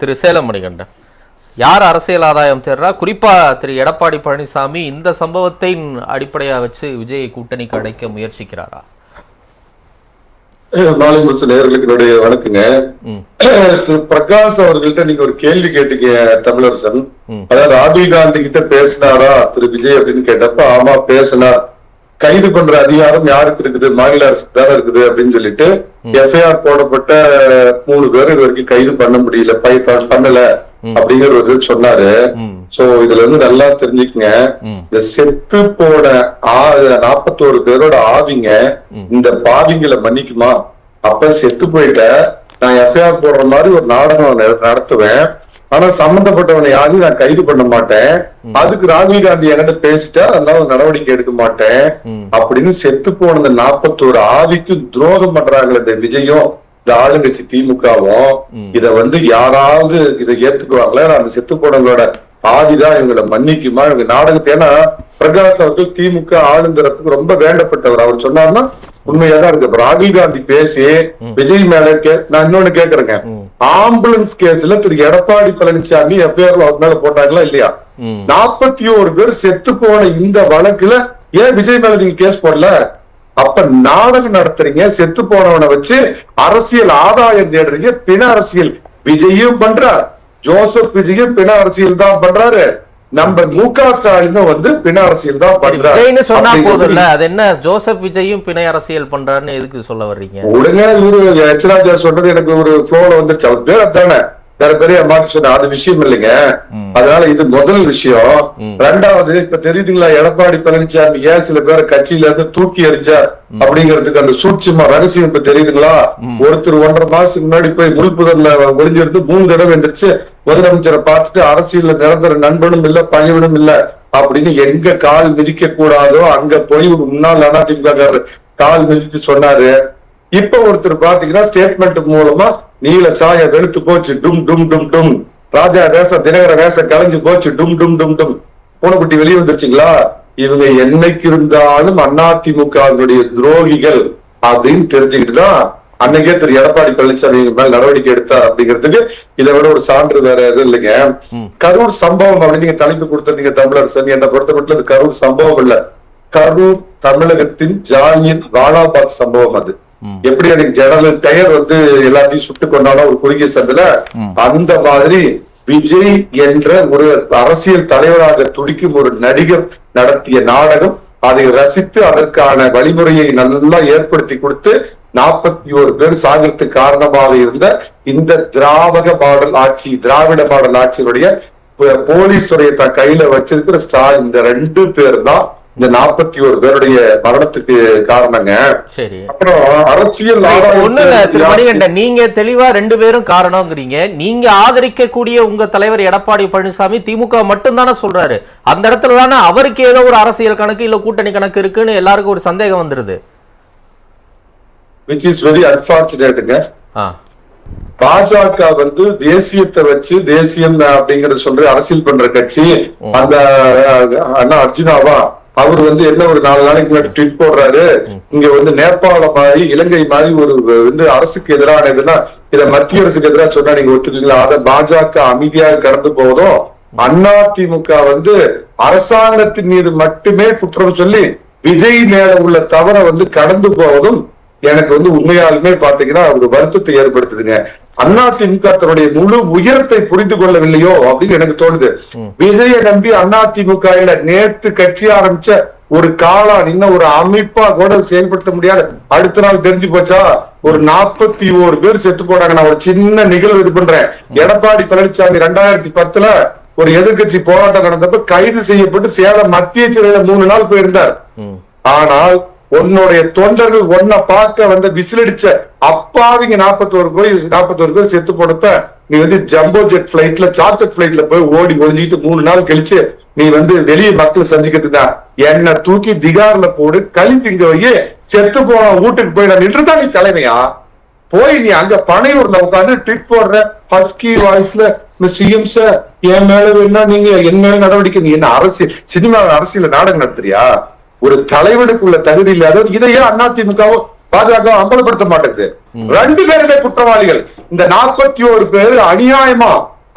திரு சேலம் மணிகண்டன் யார் அரசியல் ஆதாயம் தேடுறா? குறிப்பா திரு எடப்பாடி பழனிசாமி இந்த சம்பவத்தை அடிப்படையா வச்சு விஜயை கூட்டணிக்கு அடைக்க முயற்சிக்கிறாரா? மாலை முடிச்ச நேயர்களுக்கு என்னுடைய வணக்கங்க. திரு பிரகாஷ் அவர்கள்ட்ட நீங்க ஒரு கேள்வி கேட்டீங்க தமிழரசன். அதாவது ராகுல் காந்தி கிட்ட பேசினாரா திரு விஜய் அப்படின்னு கேட்டப்ப ஆமா பேசினார். கைது பண்ற அதிகாரம் யாருக்கு இருக்குது? மாநில அரசுக்கு தானே இருக்குது அப்படின்னு சொல்லிட்டு எஃப்ஐஆர் போடப்பட்ட மூணு பேர் இது வரைக்கும் கைது பண்ண முடியல பண்ணல அப்படிங்கிற ஒரு சொன்னாரு. சோ இதுல இருந்து நல்லா தெரிஞ்சுக்கங்க. இந்த செத்து போன நாற்பத்தோரு பேரோட ஆவிங்க இந்த பாவிங்களை மன்னிக்குமா? அப்ப செத்து போயிட்ட நான் எஃப்ஐஆர் போடுற மாதிரி ஒரு நாடகம் நட- நடத்துவேன். ஆனா சம்பந்தப்பட்டவனை யாரையும் நான் கைது பண்ண மாட்டேன். அதுக்கு ராகுல் காந்தி என்கிட்ட பேசிட்டா அதனால நடவடிக்கை எடுக்க மாட்டேன். அப்படின்னு செத்து போன இந்த நாற்பத்தோரு ஆவிக்கு துரோகம் பண்றாங்களே இந்த விஜயும் இந்த ஆளுங்கட்சி திமுகவும். இத வந்து யாராவது இதை ஏத்துக்குவாங்களா? அந்த செத்து போனவங்களோட ஆவிதான் இவங்களை மன்னிக்குமா? இவங்க நாடகத்தை ஏன்னா பிரகாஷ் அவர்கள் திமுக ஆளுந்தரத்துக்கு ரொம்ப வேண்டப்பட்டவர். அவர் சொன்னார்னா உண்மையாதான் இருக்கு. ராகுல் காந்தி பேசி விஜய் மேல கே- நான் இன்னொன்னு கேக்குறேங்க. ஆம்புலன்ஸ் கேஸ்ல திரு எடப்பாடி பழனிசாமி எஃப்ஐஆர் அவர் மேல போட்டாங்களா இல்லையா? நாற்பத்தி ஒரு பேர் செத்து போன இந்த வழக்குல ஏன் விஜய் மேல நீங்க கேஸ் போடல? அப்ப நாடகம் நடத்துறீங்க செத்து போனவனை வச்சு அரசியல் ஆதாயம் தேடுறீங்க பிண அரசியல். விஜயும் பண்றார். ஜோசப் விஜயும் பிண அரசியல் தான் பண்றாரு. நம்ம மு க. ஸ்டாலினும் வந்து பிண அரசியல் தான் பண்றாரு. சொன்னா போதும்ல. அது என்ன ஜோசப் விஜயும் பிணை அரசியல் பண்றாருன்னு எதுக்கு சொல்ல வர்றீங்க? ஒழுங்கா இவரு எச்ராஜா சொல்றது எனக்கு ஒரு ஃப்ளோல வந்துருச்சு. அவர் பேர் அதானே? வேற பெரிய மாத்தி சொன்ன அது விஷயம் இல்லைங்க. அதனால இது முதல் விஷயம். ரெண்டாவது இப்ப தெரியுதுங்களா எடப்பாடி பழனிசாமி ஏன் சில பேரை கட்சியில இருந்து தூக்கி எறிஞ்சார்? அப்படிங்கிறதுக்கு அந்த சூட்சுமா ரகசியம் இப்ப தெரியுதுங்களா? ஒருத்தர் ஒன்றரை மாசத்துக்கு முன்னாடி போய் முள்புதர்ல ஒளிஞ்சிருந்து மூணு தடவை எந்திரிச்சு முதலமைச்சரை பார்த்துட்டு அரசியல்ல நிரந்தர நண்பனும் இல்ல பகைவனும் இல்ல அப்படின்னு எங்க கால் மிதிக்க கூடாதோ அங்க போய் ஒரு முன்னாள் அதிமுக கால் மிதித்து சொன்னாரு. இப்ப ஒருத்தர் பாத்தீங்கன்னா ஸ்டேட்மெண்ட் மூலமா நீல சாய வெளுத்து போச்சு டும் டும் டும் டும். ராஜா வேஷம் தினகர வேஷம் கலைஞ்சு போச்சு டும் டும் டும் டும். பூனைக்குட்டி வெளியே வந்துருச்சுங்களா? இவங்க என்னைக்கு இருந்தாலும் அதிமுகவினுடைய துரோகிகள் அப்படின்னு தெரிஞ்சுக்கிட்டு தான் அன்னைக்கே திரு எடப்பாடி பழனிசாமி மேல நடவடிக்கை எடுத்தார் அப்படிங்கிறதுக்கு இதை விட ஒரு சான்று வேற எதுவும் இல்லைங்க. கரூர் சம்பவம் அப்படின்னு நீங்க தலைப்பு கொடுத்திருந்தீங்க தமிழரசன் என்னை பொறுத்த மட்டும் அது கரூர் சம்பவம் இல்ல. கரூர் தமிழகத்தின் ஜாலியன் வாலாபாக் சம்பவம் அது. எப்படி எனக்கு ஜெனரல் டயர் வந்து எல்லாத்தையும் சுட்டு கொண்டாலும் ஒரு குறுகிய சந்தில அந்த மாதிரி விஜய் என்ற ஒரு அரசியல் தலைவராக துடிக்கும் ஒரு நடிகர் நடத்திய நாடகம் அதை ரசித்து அதற்கான வழிமுறையை நல்லா ஏற்படுத்தி கொடுத்து நாற்பத்தி ஒரு பேர் சாகிறதுக்கு காரணமாக இருந்த இந்த திராவக மாடல் ஆட்சி திராவிட மாடல் ஆட்சியினுடைய ப- போலீஸ் துறையை தன் கையில வச்சிருக்கிற ஸ்டா இந்த ரெண்டு பேர் தான் இந்த நாற்பத்தி ஒரு பேருடைய மரணத்துக்கு காரணங்க. சரி. அப்புறம் அரசியல் ஒண்ணு நீங்க தெளிவா ரெண்டு பேரும் காரணங்கிறீங்க. நீங்க ஆதரிக்கக்கூடிய உங்க தலைவர் எடப்பாடி பழனிசாமி திமுக மட்டும் தானே சொல்றாரு. அந்த இடத்துல தானே அவருக்கு ஏதோ ஒரு அரசியல் கணக்கு இல்ல கூட்டணி கணக்கு இருக்குன்னு எல்லாருக்கும் ஒரு சந்தேகம் வந்துருது. Is very unfortunate-ங்க ஆ. பாஜக வந்து தேசியத்தை வச்சு தேசியம் அப்படிங்கறத சொல்ற அரசியல் பண்ற கட்சி. அந்த அண்ணா அர்ஜுனாவா அவர் வந்து என்ன ஒரு நாலு நாளைக்கு முன்னாடி ட்வீட் போடுறாரு. இங்க வந்து நேபாள மாதிரி இலங்கை மாதிரி ஒரு வந்து அரசுக்கு எதிரான இதுன்னா இத மத்திய அரசுக்கு எதிராக சொன்னா நீங்க ஒத்துக்கீங்களா அத பாஜக அமைதியாக கடந்து போவதும் அதிமுக வந்து அரசாங்கத்தின் மீது மட்டுமே குற்றம் சொல்லி விஜய் மேல உள்ள தவற வந்து கடந்து போவதும் எனக்கு வந்து உண்மையாலுமே பாத்தீங்கன்னா ஒரு வருத்தத்தை ஏற்படுத்துதுங்க. அண்ணா திமுக தன்னுடைய முழு உயரத்தை புரிந்து கொள்ளவில்லையோ அப்படின்னு எனக்கு தோணுது. விஜய நம்பி அண்ணா திமுக நேற்று கட்சி ஆரம்பிச்ச ஒரு காலான் இன்னும் ஒரு அமைப்பா கூட செயல்படுத்த முடியாது அடுத்த நாள் தெரிஞ்சு போச்சா? ஒரு நாற்பத்தி ஓரு பேர் செத்து போனாங்க நான் ஒரு சின்ன நிகழ்வு இது பண்றேன். எடப்பாடி பழனிசாமி ரெண்டாயிரத்தி பத்துல ஒரு எதிர்க்கட்சி போராட்டம் நடந்தப்ப கைது செய்யப்பட்டு சேலம் மத்திய சிறையில மூணு நாள் போயிருந்தார். ஆனால் உன்னுடைய தொண்டர்கள் ஒன்ன பார்க்க வந்து விசிலடிச்ச அப்பாவிங்க நாற்பத்தோரு போய் நாற்பத்தோரு பேர் செத்து போனப்ப நீ வந்து ஜம்போ ஜெட் பிளைட்ல சார்ட்டர் பிளைட்ல போய் ஓடி ஒளிஞ்சிட்டு மூணு நாள் கழிச்சு நீ வந்து வெளியே மக்களை சந்திக்கிறதுக்கு என்ன தூக்கி திகார்ல போடு களி திங்க வை செத்து போன வீட்டுக்கு போய் நான் நின்றுதான் நீ தலைமையா? போய் நீ அங்க பனையூர்ல உட்காந்து ட்விட் போடுற ஹஸ்கி வாய்ஸ்ல சிஎம் சார் என் மேல வேணா நீங்க என் மேல நடவடிக்கை நீ என்ன அரசியல் சினிமா அரசியல் நாடகம் நடத்துறியா? ஒரு தலைவனுக்கு உள்ள தகுதி இல்லாதவர் இதையே அதிமுகவும் பாஜக அம்பலப்படுத்த மாட்டேங்குது. ரெண்டு பேருமே குற்றவாளிகள். இந்த நாற்பத்தி ஒரு பேர் அநியாயமா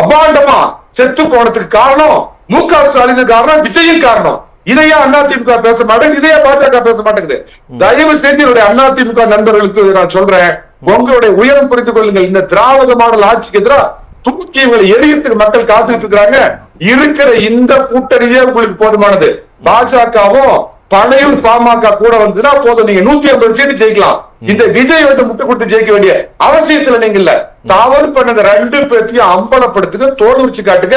அபாண்டமா செத்து போனதுக்கு காரணம் மு க ஸ்டாலின் காரணம் விஜயின் காரணம். இதையே அதிமுக பேச மாட்டேங்குது. இதையே பாஜக பேச மாட்டேங்குது. தயவு செஞ்சு என்னுடைய அதிமுக நண்பர்களுக்கு நான் சொல்றேன். உங்களுடைய உயரம் புரிந்து கொள்ளுங்கள். இந்த திராவிட மாடல் ஆட்சிக்கு எதிராக தூக்கி இவங்களை எரியத்துக்கு மக்கள் காத்துட்டு இருக்காங்க இருக்கிற இந்த கூட்டணியே உங்களுக்கு போதுமானது. பாஜகவும் பழையும் பாமக கூட வந்துன்னா போதும். நீங்க நூத்தி ஐம்பது சீட்டு ஜெயிக்கலாம். இந்த விஜய் வந்து முட்டு கொடுத்து ஜெயிக்க வேண்டிய அவசியத்துல நீங்க இல்ல. தவறு பண்ணத ரெண்டு பேர்த்தையும் அம்பலப்படுத்துங்க தோல் உரிச்சு காட்டுங்க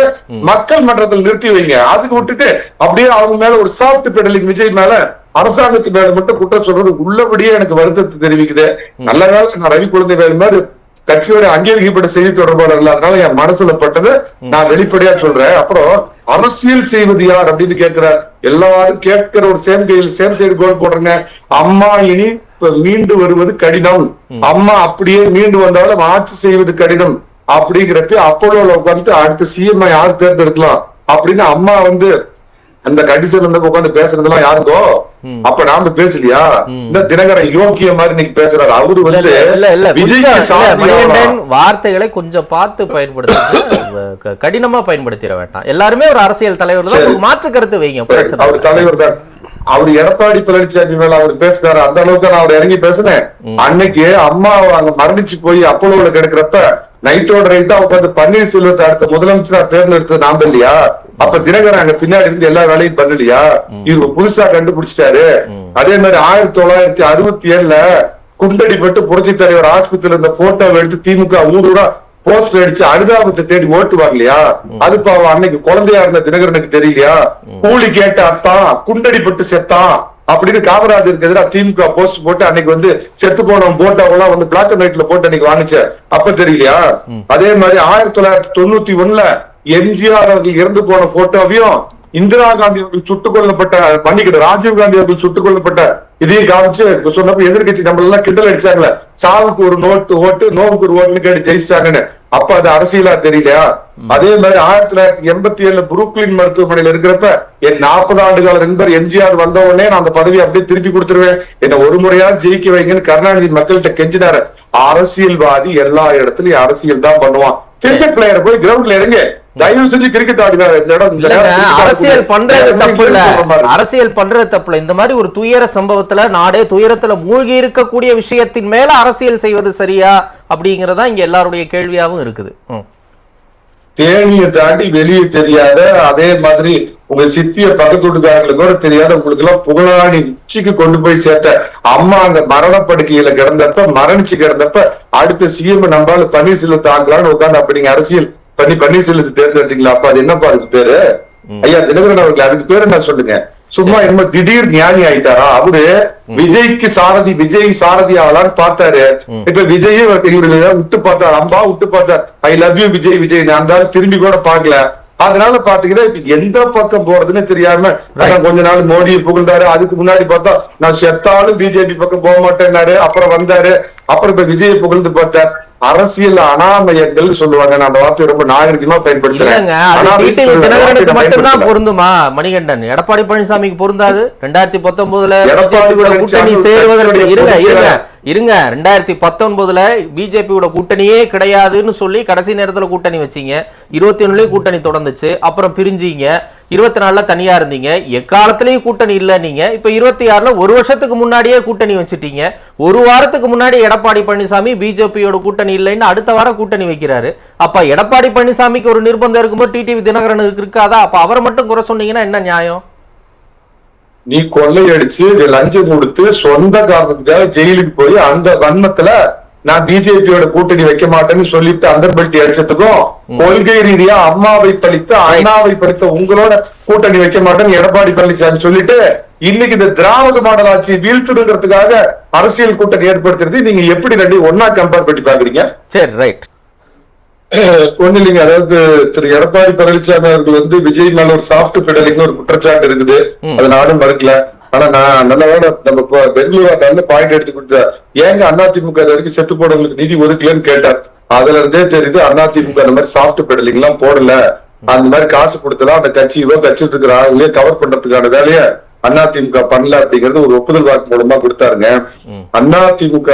மக்கள் மன்றத்தில் நிறுத்தி வைங்க. அதுக்கு விட்டுட்டு அப்படியே அவங்க மேல ஒரு சாஃப்ட் பெடலிங் விஜய் மேல அரசாங்கத்து மேல மட்டும் குற்றம் சொல்றது உள்ளபடியே எனக்கு வருத்தத்தை தெரிவிக்குது. நல்ல வேலை நான் ரவி குழந்தை வேறு மாதிரி கட்சியோட அங்கீகரிக்கப்பட்ட செய்தி தொடர்பாளர் அதனால என் மனசுல பட்டது நான் வெளிப்படையா சொல்றேன். அப்புறம் அரசியல் செய்வது யார் அப்படின்னு கேட்கிறார். எல்லாரும் கேட்கிற ஒரு சேம் கையில் சேம் சைடு கோல் போடுறங்க அம்மா இனி இப்ப மீண்டு வருவது கடினம். அம்மா அப்படியே மீண்டு வந்தாலும் ஆட்சி செய்வது கடினம் அப்படிங்கிறப்ப அப்போலோல உட்காந்து அடுத்த சிஎம் யார் தேர்ந்தெடுக்கலாம் அப்படின்னு அம்மா வந்து அந்த கண்டிஷன்ல இருந்து உட்காந்து பேசுறதெல்லாம் யாருக்கோ? அப்ப நாம பேசலையா? இந்த தினகரன் யோக்கிய மாதிரி இன்னைக்கு பேசுறாரு. அவரு வந்து. வார்த்தைகளை கொஞ்சம் பார்த்து பயன்படுத்த கடினமா பயன்படுத்திட வேண்டாம். எல்லாருமே ஒரு அரசியல் தலைவர் தான். மாற்று கருத்து வைங்க அவர். தலைவர் தான். அவர் எடப்பாடி பழனிசாமி மேல அவர் பேசுறாரு. அந்த அளவுக்கு நான் அவர் இறங்கி பேசினேன். அன்னைக்கு அம்மா அங்க மரணிச்சு போய் அப்போலோல கிடக்குறப்ப நைட்டோட நைட்டா உட்காந்து பன்னீர்செல்வத்தை அடுத்த முதலமைச்சரா தேர்ந்தெடுத்தது நாம இல்லையா? அப்ப தினகரன் அங்க பின்னாடி இருந்து எல்லா வேலையும் பண்ணலையா? இவங்க புதுசா கண்டுபிடிச்சிட்டாரு. அதே மாதிரி ஆயிரத்தி தொள்ளாயிரத்தி அறுபத்தி ஏழுல குண்டடிப்பட்டு புரட்சி தலைவர் ஆஸ்பத்திரியில இருந்த போட்டோவை எடுத்து திமுக ஊரூரா போஸ்டர் அடிச்சு அனுதாபத்தை தேடி ஓட்டுவாங்க இல்லையா? அது அவன் அன்னைக்கு குழந்தையா இருந்த தினகரனுக்கு தெரியலையா? கூலி கேட்ட அத்தான் குண்டடிப்பட்டு செத்தான். அப்படின்னு காமராஜருக்கு எதிராக திமுக போஸ்ட் போட்டு அன்னைக்கு வந்து செத்து போன போட்டோவெல்லாம் வந்து பிளாக் அண்ட் ஒயிட்ல போட்டு அன்னைக்கு வாங்கிச்ச. அப்ப தெரியலையா? அதே மாதிரி ஆயிரத்தி தொள்ளாயிரத்தி தொண்ணூத்தி ஒண்ணுல எம்ஜிஆர் அவர்கள் இறந்து போன போட்டோவையும் இந்திரா காந்தி அவர்கள் சுட்டுக் கொல்லப்பட்ட மன்னிக்கிட்டு ராஜீவ் காந்தி அவர்கள் சுட்டுக் கொல்லப்பட்ட இதையும் காமிச்சு சொன்னப்ப எதிர்கட்சி நம்ம எல்லாம் கிண்டல் அடிச்சாங்களே. சாவுக்கு ஒரு நோட்டு ஓட்டு நோவுக்கு ஒரு ஓட்டுன்னு கேட்டு ஜெயிச்சாங்கன்னு அப்ப அது அரசியலா தெரியலையா? அதே மாதிரி ஆயிரத்தி தொள்ளாயிரத்தி எண்பத்தி ஏழுல புரூக்லின் மருத்துவமனையில இருக்கிறப்ப என் நாற்பது ஆண்டு கால நண்பர் எம்ஜிஆர் வந்த உடனே நான் அந்த பதவியை அப்படியே திருப்பி கொடுத்துருவேன். என்ன ஒரு முறையா ஜெயிக்க வைங்கன்னு கருணாநிதி மக்கள்கிட்ட கெஞ்சினாரு. அரசியல்வாதி எல்லா இடத்துலயும் அரசியல் தான் பண்ணுவான். கிரிக்கெட் பிளேயர் போய் கிரவுண்ட்ல இறங்க. தயவு செஞ்சு கிரிக்கெட் அரசியல் பண்றது தப்பு இல்ல. அரசியல் பண்றது தப்பு இல்ல. இந்த மாதிரி ஒரு துயர சம்பவத்துல நாடே துயரத்துல மூழ்கி இருக்கக்கூடிய விஷயத்தின் மேல அரசியல் செய்வது சரியா அப்படிங்கறதா இங்க எல்லாருடைய கேள்வியாவும் இருக்குது. தேனியை தாண்டி வெளியே தெரியாத அதே மாதிரி உங்க சித்திய பக்கத்து வீட்டுக்காரங்களுக்கு கூட தெரியாத உங்களுக்கு எல்லாம் புகழாணி உச்சிக்கு கொண்டு போய் சேர்த்த அம்மா அங்க மரணப்படுக்கையில கிடந்தப்ப மரணிச்சு கிடந்தப்ப அடுத்த சிஎம் நம்பால பன்னீர்செல்வத்தை ஆங்கலாம்னு உட்கார்ந்து அப்படி நீங்க அரசியல் பண்ணி பன்னீர்செல்வத்தை தேர்ந்தெடுத்தீங்களா? அப்ப அது என்னப்பா அதுக்கு பேரு? ஐயா தினகரன் அவர்கள் அதுக்கு பேரு என்ன சொல்லுங்க? சும்மா என்னமோ திடீர் ஞானி ஆயிட்டாரா? அவரு விஜய்க்கு சாரதி விஜய் சாரதி ஆகலான்னு பார்த்தாரு இப்ப விஜய் இவரு விட்டு பார்த்தாரு. அம்பா விட்டு பார்த்தார். I love you Vijay Vijay. அந்த ஆளு திரும்பி கூட பார்க்கல. அதனால பாத்தீங்கன்னா இப்ப எந்த பக்கம் போறதுன்னு தெரியாம கொஞ்ச நாள் மோடியை புகழ்ந்தாரு. அதுக்கு முன்னாடி பார்த்தா நான் செத்தாலும் பிஜேபி பக்கம் போக மாட்டேன்னாரு. அப்புறம் வந்தாரு. அப்புறம் இப்ப விஜயை புகழ்ந்து பார்த்தார் அரசியல் அனாமயங்கள் சொல்லுவாங்க. நான் அந்த வார்த்தையை ரொம்ப நாகரிகமா பயன்படுத்துறேன். மட்டும்தான். பொருந்துமா மணிகண்டன்? எடப்பாடி பழனிசாமிக்கு பொருந்தாது. ரெண்டாயிரத்தி பத்தொன்பதுல கூட்டணி சேருவதற்கு இருங்க இருங்க. இருங்க. ரெண்டாயிரத்தி பத்தொன்பதுல பிஜேபியோட கூட்டணியே கிடையாதுன்னு சொல்லி கடைசி நேரத்துல கூட்டணி வச்சீங்க. இருபத்தி ஒண்ணுலயும் கூட்டணி தொடர்ந்துச்சு. அப்புறம் பிரிஞ்சீங்க. இருபத்தி நாலில் தனியாக இருந்தீங்க. எக்காலத்துலேயும் கூட்டணி இல்லை நீங்கள் இப்போ இருபத்தி ஆறில் ஒரு வருஷத்துக்கு முன்னாடியே கூட்டணி வச்சுட்டீங்க. ஒரு வாரத்துக்கு முன்னாடி எடப்பாடி பழனிசாமி பிஜேபியோட கூட்டணி இல்லைன்னு அடுத்த வாரம் கூட்டணி வைக்கிறாரு. அப்போ எடப்பாடி பழனிசாமிக்கு ஒரு நிர்பந்தம் இருக்கும்போது டிடிவி தினகரனுக்கு இருக்காதா? அப்போ அவரை மட்டும் குறை சொன்னீங்கன்னா என்ன நியாயம்? நீ கொள்ளையடிச்சு லஞ்சம் கொடுத்து சொந்த காரணத்துக்காக ஜெயிலுக்கு போய் அந்த வன்மத்துல நான் பிஜேபியோட கூட்டணி வைக்க மாட்டேன்னு சொல்லிட்டு அந்தர்பல்ட்டி அடிச்சதுக்கும் கொள்கை ரீதியா அம்மாவை பழித்து அண்ணாவை பழித்த உங்களோட கூட்டணி வைக்க மாட்டேன்னு எடப்பாடி பழனிசாமி சொல்லிட்டு இன்னைக்கு இந்த திராவிட மாடல் ஆட்சியை வீழ்த்துடுங்கிறதுக்காக அரசியல் கூட்டணி ஏற்படுத்துறது நீங்க எப்படி ரெண்டு ஒன்னா கம்பேர் பண்ணி பாக்குறீங்க சரி ரைட் ஒண்ணு இல்லைங்க அதாவது திரு எடப்பாடி பழனிசாமி அவர்கள் வந்து விஜய் மேல ஒரு சாஃப்ட் பெடலிங் ஒரு குற்றச்சாட்டு இருக்குது. அது நானும் மறுக்கல. ஆனா நான் நல்ல வேலை நம்ம பெங்களூர் நல்ல பாயிண்ட் எடுத்து கொடுத்த ஏங்க அதிமுக வரைக்கும் செத்து போனவங்களுக்கு நிதி ஒதுக்கலன்னு கேட்டார். அதுல இருந்தே தெரியுது அதிமுக அந்த மாதிரி சாஃப்ட் பெடலிங் எல்லாம் போடல. அந்த மாதிரி காசு கொடுத்தலாம் அந்த கட்சியோ கட்சியில் இருக்கிற ஆளுங்களையும் கவர் பண்றதுக்கான வேலையை அதிமுக பண்ணல அப்படிங்கறது ஒரு ஒப்புதல் வாக்கு மூலமா கொடுத்தாருங்க. அதிமுக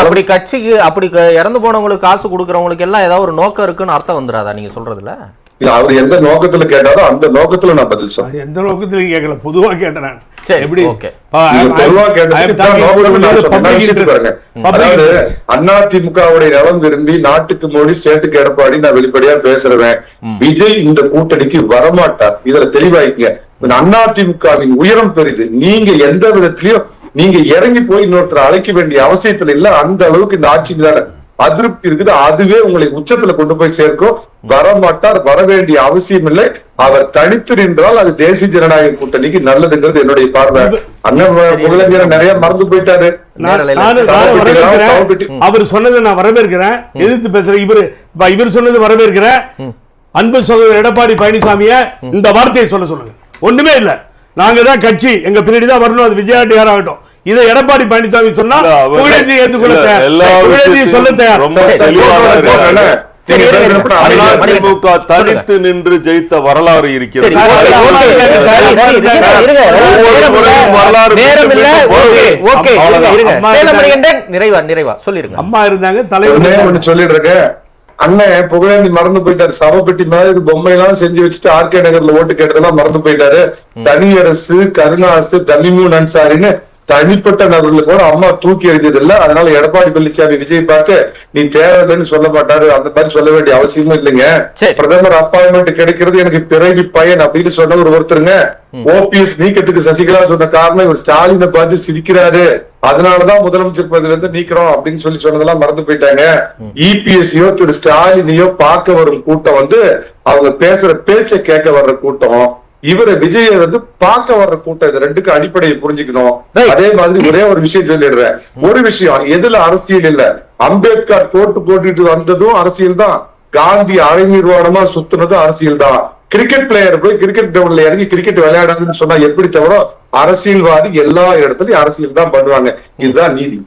அப்படி கட்சிக்கு அப்படி இறந்து போனவங்களுக்கு காசு கொடுக்கறவங்களுக்கு எல்லாம் ஏதாவது ஒரு நோக்கம் இருக்குன்னு அர்த்தம் வந்துடாதா நீங்க சொல்றதுல? அவர் எந்த நோக்கத்துல கேட்டாரோ அந்த நோக்கத்துல நான் பதில் சொல்றேன் எந்த நோக்கத்திலையும் கேட்கல? பொதுவா கேட்டேன் நான். எப்படி? அதாவது interest. அதிமுகவுடைய நலம் விரும்பி நாட்டுக்கு மோடி ஸ்டேட்டுக்கு எடப்பாடி நான் வெளிப்படையா பேசுறேன் விஜய் இந்த கூட்டணிக்கு வரமாட்டார். இதுல தெளிவாய்க்குங்க. அதிமுகவின் உயரம் பெரிது. நீங்க எந்த விதத்திலயும் நீங்க இறங்கி போய் இன்னொருத்தர் அழைக்க வேண்டிய அவசியத்துல இல்ல அந்த அளவுக்கு இந்த ஆட்சி மேல அதிருப்தி இருக்குது. அதுவே உங்களை உச்சத்துல கொண்டு போய் சேர்க்கும். வரமாட்டார் வர வேண்டிய அவசியம் இல்லை அவர் தனித்து நின்றால் அது தேசிய ஜனநாயக கூட்டணிக்கு நல்லதுங்கிறது என்னுடைய பார்வை. அண்ணன் புகழஞ்சர் நிறைய மறந்து போயிட்டாரு. அவர் சொன்னதை நான் வரவேற்கிறேன். எதிர்த்து பேசுறேன் இவரு இவர் சொன்னது வரவேற்கிறேன். அன்பு சகோதரர் எடப்பாடி பழனிசாமிய இந்த வார்த்தையை சொல்ல சொல்லுங்க. ஒண்ணுமே இல்ல. நாங்க தான் கட்சி. எங்க பின்னாடி தான் வரணும். அது விஜயாண்டி ஆகட்டும். இதை எடப்பாடி பழனிசாமி சொன்னா ஏற்றுக்கொள்ள தயார் சொல்ல தயார் ரொம்ப அதிமுக தனித்து நின்று ஜெயித்த வரலாறு இருக்கிறது நிறைவா நிறைவா சொல்லிருங்க அம்மா இருந்தாங்க தலைவர் ஒண்ணு சொல்லிடுறேன் அண்ணன் புகழேந்தி மறந்து போயிட்டாரு சவப்பெட்டி மாதிரி பொம்மை எல்லாம் செஞ்சு வச்சுட்டு ஆர்கே நகர்ல ஓட்டு கேட்டதெல்லாம் மறந்து போயிட்டாரு தனியரசு கருணாசு தமிமூன் அன்சாரின்னு தனிப்பட்ட நபர்களுக்கு கூட அம்மா தூக்கி எறிஞ்சது இல்ல அதனால எடப்பாடி பழனிசாமி விஜய் பார்த்து நீ தேவையில்லைன்னு சொல்ல மாட்டாரு. அந்த மாதிரி சொல்ல வேண்டிய அவசியமும் இல்லைங்க. பிரதமர் அப்பாயின்மெண்ட் கிடைக்கிறது எனக்கு பிறவி பயன் அப்படின்னு சொன்ன ஒரு ஒருத்தருங்க. ஓபிஎஸ் நீக்கத்துக்கு சசிகலா சொன்ன காரணம் இவர் ஸ்டாலினை பார்த்து சிரிக்கிறாரு. அதனாலதான் முதலமைச்சர் பதவியில இருந்து நீக்கிறோம் அப்படின்னு சொல்லி சொன்னதெல்லாம் மறந்து போயிட்டாங்க. இபிஎஸ்சியோ திரு ஸ்டாலினையோ பார்க்க வரும் கூட்டம் வந்து அவங்க பேசுற பேச்சை கேட்க வர்ற கூட்டம். இவரை விஜய வந்து பார்க்க வர்ற கூட்டம் இது ரெண்டுக்கு அடிப்படையை புரிஞ்சுக்கணும். அதே மாதிரி ஒரே ஒரு விஷயம் சொல்லிடுறேன். ஒரு விஷயம் எதுல அரசியல் இல்ல? அம்பேத்கர் போட்டு போட்டுட்டு வந்ததும் அரசியல் தான். காந்தி அரை நிர்வாணமா சுத்துனதும் அரசியல் தான். கிரிக்கெட் பிளேயர் போய் கிரிக்கெட் கிரவுண்ட்ல இறங்கி கிரிக்கெட் விளையாடாதுன்னு சொன்னா எப்படி தவிர அரசியல்வாதி எல்லா இடத்துலயும் அரசியல் தான் பண்ணுவாங்க. இதுதான் நீதி.